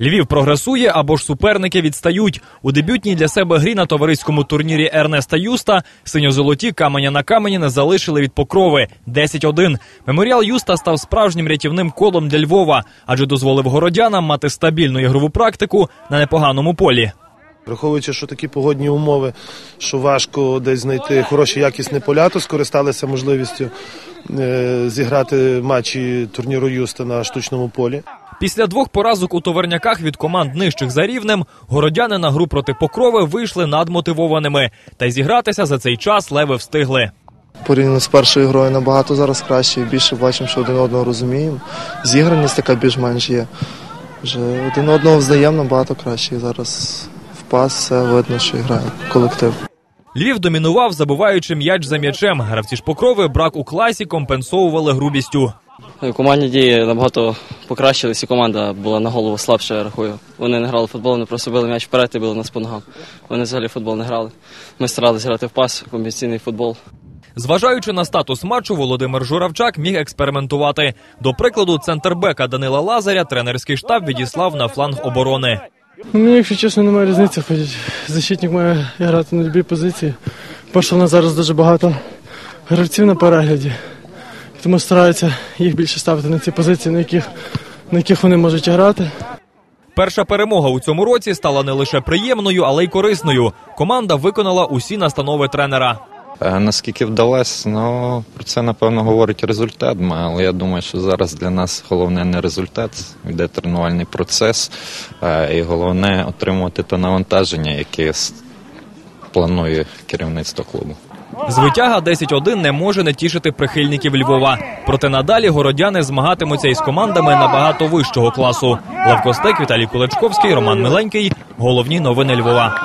Львів прогресує або ж суперники відстають. У дебютній для себе грі на товариському турнірі Ернеста Юста синьо-золоті каменя на камені не залишили від покрови 10-1. Меморіал Юста став справжнім рятівним колом для Львова, адже дозволив городянам мати стабільну ігрову практику на непоганому полі. Враховуючи, що такі погодні умови, що важко десь знайти хороші якісні поля, то скористалися можливістю е, зіграти матчі турніру Юста на штучному полі. Після двох поразок у товарняках від команд нижчих за рівнем городяни на гру проти покрови вийшли надмотивованими. Та й зігратися за цей час леви встигли. Порівняно з першою грою набагато зараз краще і більше бачимо, що один одного розуміємо. Зіграність така більш-менш є. Вже один одного взнаємо набагато краще. І зараз в пас все видно, що грає колектив. Львів домінував, забуваючи м'яч за м'ячем. Гравці ж покрови брак у класі компенсовували грубістю. Командні дії набагато покращились, і команда була на голову слабша, я рахую. Вони не грали в футбол, вони просто били м'яч вперед і били нас по ногам. Вони взагалі в футбол не грали. Ми старалися грати в пас, комбінаційний футбол. Зважаючи на статус матчу, Володимир Журавчак міг експериментувати. До прикладу, центрбека Данила Лазаря тренерський штаб відіслав на фланг оборони. Ну, Мені, якщо чесно, немає різниці. Защитник має грати на будь-якій позиції. Перше, в нас зараз дуже багато гравців на перегляді. Тому стараються їх більше ставити на ці позиції, на яких, на яких вони можуть грати. Перша перемога у цьому році стала не лише приємною, але й корисною. Команда виконала усі настанови тренера. Е, Наскільки вдалося, ну про це напевно говорить результат. Але я думаю, що зараз для нас головне не результат, йде тренувальний процес, е, і головне отримувати те навантаження, яке планує керівництво клубу. Звитяга 10-1 не може не тішити прихильників Львова. Проте надалі городяни змагатимуться із командами набагато вищого класу. Лавкостек Віталій Кулечковський, Роман Миленький. Головні новини Львова.